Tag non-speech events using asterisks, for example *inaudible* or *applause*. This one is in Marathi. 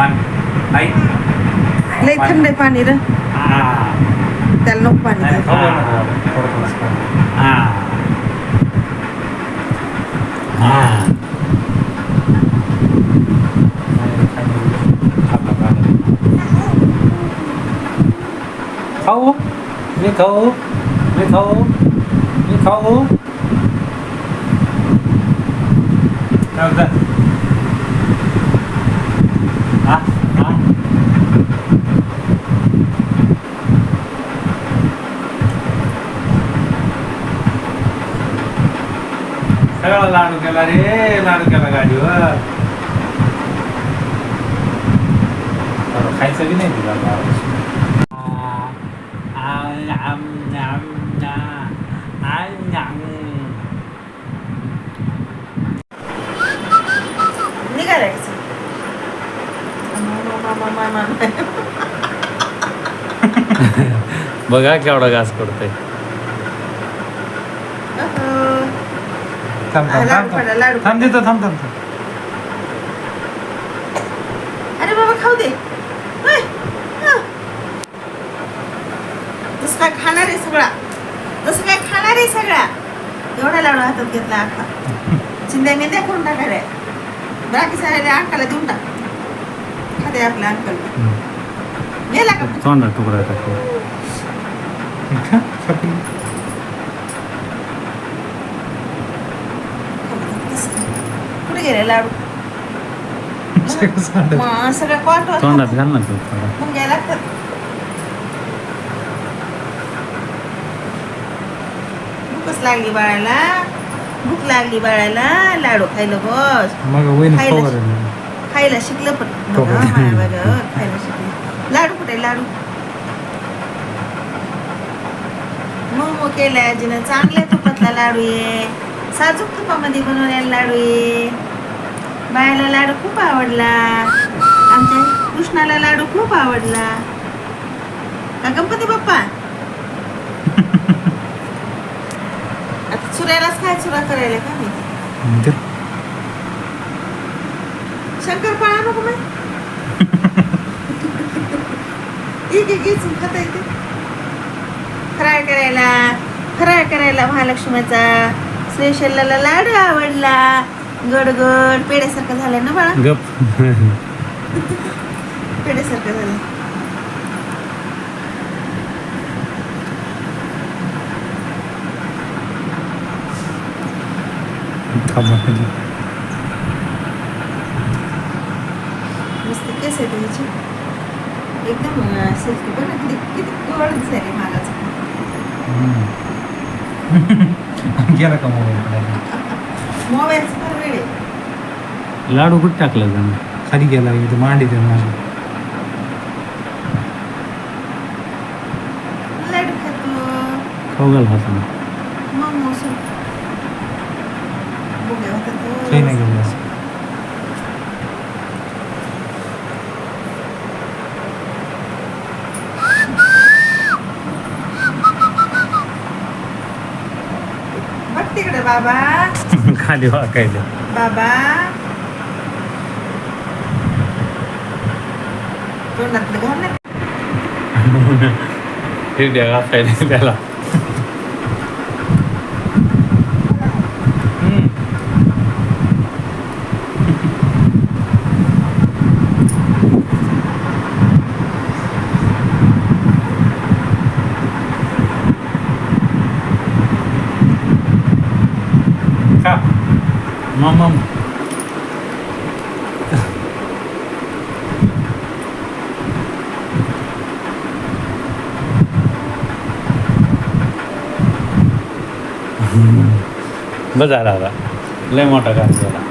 पाणी आई लय थंड आहे पाणी र हा त्याला नको पाणी नाही, द्यायला. खाऊ ना. थोडं थोडंसं खाऊ. हा हा नाही, खाऊ. खाता पाणी. खाऊ मी खाऊ मी खाऊ मी खाऊ काय होतं? हा हा सगळा लाडू केला रे लाडू केला गाडीवर. खायचं बी नाही तुला बघा केवढा घास पडतोय. थांब थांब लाडू थांब लाडू थांब थांब देतो थांब थांब थांब. अरे बाबा खाऊ दे. होय. हं. जसं काय खाणार आहे सगळा. जसं काय खाणार आहे सगळा. एवढा लाडू हातात घेतला अख्खा चिंध्या मेंद्या करून टाकायला बाकी साऱ्या अंकाला देऊन टाक. खाते आपल्या अंकल. गेला का? तोंडा तुकडा टाकू *laughs* कुठे गेले लाडू मग तोंडात घाल ना तू थोडा. मग लागतात. भूकच लागली बाळाला. भूक लागली बाळाला. लाडू खायला बस. मग वहिनी खायला. खायला शिकलं पण. हो. बघा, माया बघा, खायला शिकलं. लाडू कुठे लाडू? मोमो केलाय आजीनं चांगल्या तुपातला लाडू आहे. साजूक तुपामध्ये बनवलेला लाडू आहे. बायाला लाडू खूप आवडला. आमच्या कृष्णाला लाडू खूप आवडला. का गणपती बाप्पा? *laughs* आता चुऱ्यालाच काय चुरा करायला का मी? ते शंकरपाळा नको मग ठीक आहे घेऊन खाता येते फराळ करायला फराळ करायला महालक्ष्मीचा श्रीशैलाला लाडू आवडला. गड गड पेड्यासारखं झालं ना बाळा? गप. पेड्यासारखं झालं. मस्त केस आहे त्याची. एकदम बघ ना किती गोड दिसायले मागाचं. *laughs* गेला का मोबाईल लाडू कुठे टाकला जाणं खाली गेला इथं मांडी ते माझी लाडू खातो खाऊ घाल हाताने मग मोसम बघूया होता तो. काही नाही गेलं तिकडे बाबा. *laughs* खाली वाकायला बाबा. तोंडातलं घाल ना *laughs* हिरड्या घासायला त्याला. मम बस झाला आता लय मोठा घास झाला